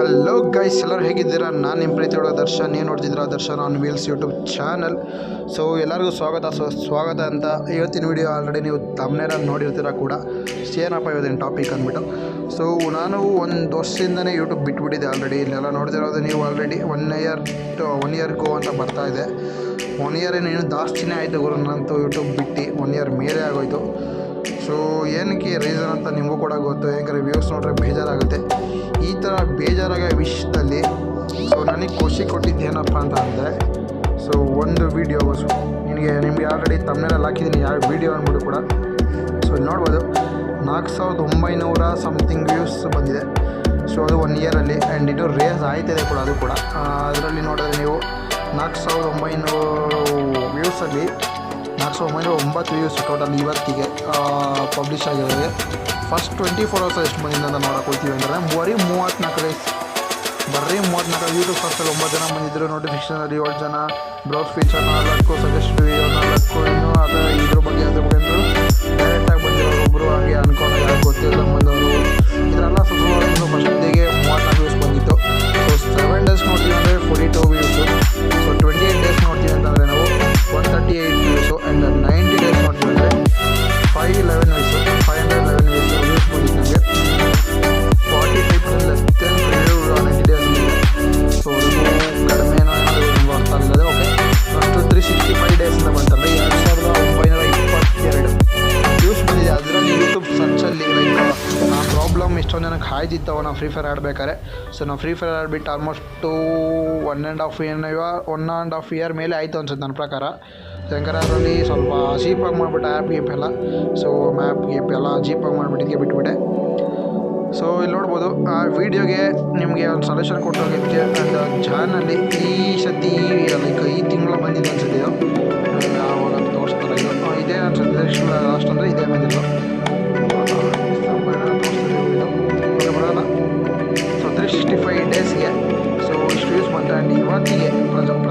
Hello guys ಎಲ್ಲರೂ ಹೇಗಿದ್ದೀರಾ? ನಾನು ನಿಮ್ಮ ಪ್ರೀತಿ ಒಳಗೆ ದರ್ಶನ್. ನೀವು ನೋಡ್ತಿದ್ದೀರಾ Darshan on wheels YouTube channel so ಎಲ್ಲರಿಗೂ ಸ್ವಾಗತ. ಸ್ವಾಗತ ಅಂತ ಇವತ್ತಿನ ವಿಡಿಯೋ ಆಲ್ರೆಡಿ ನೀವು ತಮ್ಮನೇರ ನೋಡಿರ್ತೀರ ಕೂಡ. ಏನಪ್ಪ ಇವತ್ತಿನ ಟಾಪಿಕ್ ಅಂದ್ಬಿಟ್ಟು. ಸೊ ನಾನು ಒಂದು ವರ್ಷದಿಂದನೇ ಯೂಟ್ಯೂಬ್ ಬಿಟ್ಬಿಟ್ಟಿದೆ ಆಲ್ರೆಡಿ ಇಲ್ಲೆಲ್ಲ ನೋಡ್ತಿರೋದು ನೀವು already one year to one year go ಅಂತ ಬರ್ತಾ ಇದೆ. ಒನ್ ಇಯರ್ ಏನು ಜಾಸ್ತಿನೇ ಆಯಿತು ಗುರು. ನಂತು ಯೂಟ್ಯೂಬ್ ಬಿಟ್ಟು ಒನ್ ಇಯರ್ ಮೇಲೆ ಆಗೋಯ್ತು. ಸೊ ಏನಕ್ಕೆ ರೀಸನ್ ಅಂತ ನಿಮಗೂ ಕೂಡ ಗೊತ್ತು. ಯಾಕಂದರೆ ವ್ಯೂಸ್ ನೋಡ್ರೆ ಬೇಜಾರಾಗುತ್ತೆ. ಈ ಥರ ಬೇಜಾರಾಗೋ ವಿಷಯದಲ್ಲಿ ಸೊ ನನಗೆ ಖುಷಿ ಕೊಟ್ಟಿದ್ದೇನಪ್ಪ ಅಂತ ಅಂದರೆ ಸೊ ಒಂದು ವೀಡಿಯೋ ನಿನಗೆ, ನಿಮಗೆ ಆಲ್ರೆಡಿ ತಮ್ಮನೆಲ್ಲ ಹಾಕಿದ್ದೀನಿ, ಯಾವ ವೀಡಿಯೋ ಅಂದ್ಬಿಟ್ಟು ಕೂಡ. ಸೊ ನೋಡ್ಬೋದು. ನಾಲ್ಕು ಸಾವಿರದ ಒಂಬೈನೂರ ಸಮಥಿಂಗ್ ವ್ಯೂಸ್ ಬಂದಿದೆ. ಸೊ ಅದು ಒನ್ ಇಯರಲ್ಲಿ ಆ್ಯಂಡ್ ಇದು ರೇಸ್ ಆಯ್ತದೆ ಕೂಡ, ಅದು ಕೂಡ. ಅದರಲ್ಲಿ ನೋಡಿದ್ರೆ ನೀವು ನಾಲ್ಕು ಸಾವಿರದ ಒಂಬೈನೂರು ವ್ಯೂಸಲ್ಲಿ ಸಾವಿರದ ಒಂಬೈನೂರ ಒಂಬತ್ತು ವ್ಯೂಸ್ ಟೋಟಲ್ ಇವತ್ತಿಗೆ ಪಬ್ಲಿಷ್ ಆಗಿರೋದೆ. ಫಸ್ಟ್ ಟ್ವೆಂಟಿ ಫೋರ್ ಅವರ್ಸ್ ಎಷ್ಟು ಅಂತ ನೋಡಕ್ಕೆ ಹೋಗ್ತೀವಿ ಅಂದರೆ, ಬರೀ ಮೂವತ್ತ್ನಾಲ್ಕು ಡೇಸ್ ಬರೀ ಮೂವತ್ತ್ನಾಲ್ಕು ಯೂಟ್ಯೂಬ್ ಫಸ್ಟಲ್ಲಿ ಒಂಬತ್ತು ಜನ ಬಂದಿದ್ದರು ನೋಟಿಫಿಕೇಷನಲ್ಲಿ ಏಳು ಜನ ಬ್ರೌಸ್ ಫೀಚರ್ ನಾಲ್ಕು ಸಜೆಸ್ಟ್ ನಾಲ್ಕು ಇನ್ನೂ ಅದರ ಇದ್ರ ಬಗ್ಗೆ ಅದ್ರ ಬಗ್ಗೆ ಡೈರೆಕ್ಟಾಗಿ ಬಂದಿರೋ ಒಬ್ಬರು ಹಾಗೆ ಅನ್ಕೊಂಡು ಯಾರು ಗೊತ್ತಿಲ್ಲ ಬಂದವರು ಇದೆಲ್ಲ ಸ್ವಲ್ಪ ಎಷ್ಟೊಂದು ಜನಕ್ಕೆ ಹಾಯ್ದಿತ್ತವ ನಾವು ಫ್ರೀ ಫೈರ್ ಆಡಬೇಕಾದ್ರೆ. ಸೊ ನಾವು free fire ಆಡ್ಬಿಟ್ಟು almost one and half year one and half year ಮೇಲೆ ಆಯಿತು ಅನ್ಸುತ್ತೆ ನನ್ನ ಪ್ರಕಾರ. ಯಾಕಂದರೆ ಅದರಲ್ಲಿ ಸ್ವಲ್ಪ ಚೀಪಾಗಿ ಮಾಡಿಬಿಟ್ಟು ಆ್ಯಪ್ ಗೀಪ್ ಎಲ್ಲ. ಸೊ ಮ್ಯಾಪ್ ಗೀಪ್ ಎಲ್ಲ ಜೀಪಾಗಿ ಮಾಡಿಬಿಟ್ಟಿದ್ದೆ ಬಿಟ್ಬಿಟ್ಟೆ. ಸೊ ಇಲ್ಲಿ ನೋಡ್ಬೋದು, ಆ ವಿಡಿಯೋಗೆ ನಿಮಗೆ ಒಂದು ಸಜೆಷನ್ ಕೊಟ್ಟು ಹೋಗಿದ್ದೆ ಆ್ಯಂಡ್ ಚಾನಲ್ಲಿ ಈ ಸತಿ ಲೈಕ್ ಈ ತಿಂಗಳು ಬಂದಿದ್ದು ಅನ್ಸುತ್ತೆ ಇದು. ಯಾವಾಗ ತೋರಿಸ್ತಾರೆ ಇದು. ಇದೇ ಅನ್ಸುತ್ತೆ. ಲಾಸ್ಟ್ ಅಂದರೆ ಇದೇ ಬಂದಿದ್ದು ಬಂದರೆ ಆ್ಯಂಡ್ ಇವತ್ತಿಗೆ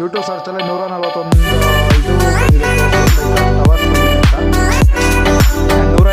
ಯೂಟ್ಯೂಬ್ ಸರ್ಚಲ್ಲಿ ನೂರ ನಲ್ವತ್ತೊಂದು ಇದು ನೂರ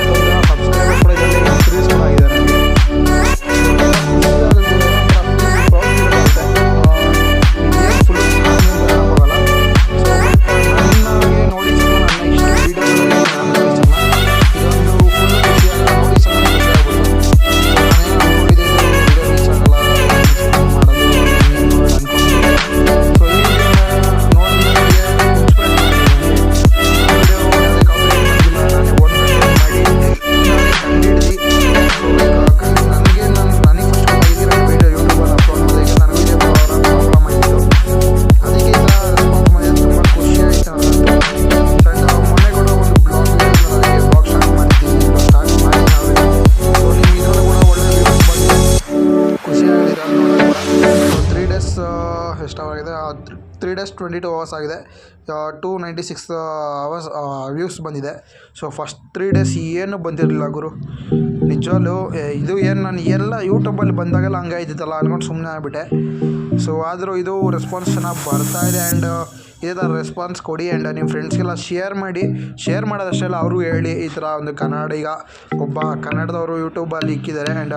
ಎಷ್ಟಾಗಿದೆ three days twenty two hours ಆಗಿದೆ. Two ninety six hours views ಬಂದಿದೆ. ಸೊ ಫಸ್ಟ್ ತ್ರೀ ಡೇಸ್ ಏನು ಬಂದಿರಲಿಲ್ಲ ಗುರು? ನಿಜವಾಗ್ಲೂ ಇದು ಏನು ನಾನು ಎಲ್ಲ ಯೂಟ್ಯೂಬಲ್ಲಿ ಬಂದಾಗೆಲ್ಲ ಹಂಗಾಯ್ತಿತ್ತಲ್ಲ ಅನ್ಕೊಂಡು ಸುಮ್ಮನೆ ಆಗಿಬಿಟ್ಟೆ. ಸೊ ಆದರೂ ಇದು ರೆಸ್ಪಾನ್ಸ್ ಚೆನ್ನಾಗಿ ಬರ್ತಾ ಇದೆ ಆ್ಯಂಡ್ ಇದೇ ಥರ ರೆಸ್ಪಾನ್ಸ್ ಕೊಡಿ ಆ್ಯಂಡ್ ನಿಮ್ಮ ಫ್ರೆಂಡ್ಸ್ಗೆಲ್ಲ ಶೇರ್ ಮಾಡಿ. ಶೇರ್ ಮಾಡೋದಷ್ಟೇ ಅಲ್ಲ ಅವರು ಹೇಳಿ ಈ ಥರ ಒಂದು ಕನ್ನಡಿಗ, ಒಬ್ಬ ಕನ್ನಡದವರು ಯೂಟ್ಯೂಬಲ್ಲಿ ಇಕ್ಕಿದ್ದಾರೆ ಆ್ಯಂಡ್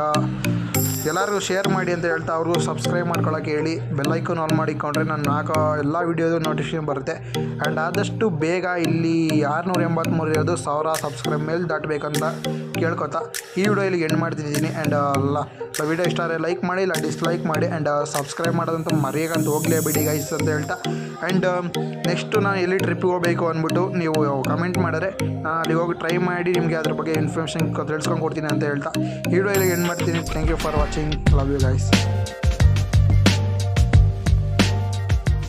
ಎಲ್ಲರಿಗೂ ಶೇರ್ ಮಾಡಿ ಅಂತ ಹೇಳ್ತಾ ಅವ್ರಿಗೂ ಸಬ್ಸ್ಕ್ರೈಬ್ ಮಾಡ್ಕೊಳ್ಳೋಕೆ ಹೇಳಿ ಬೆಲ್ಲೈಕನ್ ಆನ್ ಮಾಡಿಕೊಂಡ್ರೆ ನಾನು ಹಾಕೋ ಎಲ್ಲ ವೀಡಿಯೋದು ನೋಟಿಫಿಕೇಶನ್ ಬರುತ್ತೆ. ಆ್ಯಂಡ್ ಆದಷ್ಟು ಬೇಗ ಇಲ್ಲಿ ಆರುನೂರ ಎಂಬತ್ತ್ಮೂರು ಇರೋದು ಸಾವಿರ ಸಬ್ಸ್ಕ್ರೈಬ್ ಮೇಲೆ ದಾಟಬೇಕಂತ ಕೇಳ್ಕೊತಾ ಈ ವಿಡಿಯೋ ಇಲ್ಲಿಗೆ ಎಂಡ್ ಮಾಡ್ತಿದ್ದೀನಿ ಆ್ಯಂಡ್ ಅಲ್ಲ ವಿಡಿಯೋ ಇಷ್ಟ ಆದರೆ ಲೈಕ್ ಮಾಡಿ, ಇಲ್ಲ ಡಿಸ್ಲೈಕ್ ಮಾಡಿ ಆ್ಯಂಡ್ ಸಬ್ಸ್ಕ್ರೈಬ್ ಮಾಡೋದಂತೂ ಮರೆಯೋಕ್ಕಂತ ಹೋಗಲೇಬೇಡಿ ಗೈಸ್ ಅಂತ ಹೇಳ್ತಾ. ಆ್ಯಂಡ್ ನೆಕ್ಸ್ಟು ನಾನು ಎಲ್ಲಿ ಟ್ರಿಪ್ಪಿಗೆ ಹೋಗಬೇಕು ಅಂದ್ಬಿಟ್ಟು ನೀವು ಕಮೆಂಟ್ ಮಾಡಿದ್ರೆ ನಾನು ಅಲ್ಲಿ ಹೋಗಿ ಟ್ರೈ ಮಾಡಿ ನಿಮಗೆ ಅದ್ರ ಬಗ್ಗೆ ಇನ್ಫಾರ್ಮೇಷನ್ ತಿಳ್ಸ್ಕೊಂಡು ಕೊಡ್ತೀನಿ ಅಂತ ಹೇಳ್ತಾ. ಈ ವಿಡಿಯೋ ಇಲ್ಲಿಗೆ ಎಂಡ್ ಮಾಡ್ತೀನಿ. Thank you for watching love you guys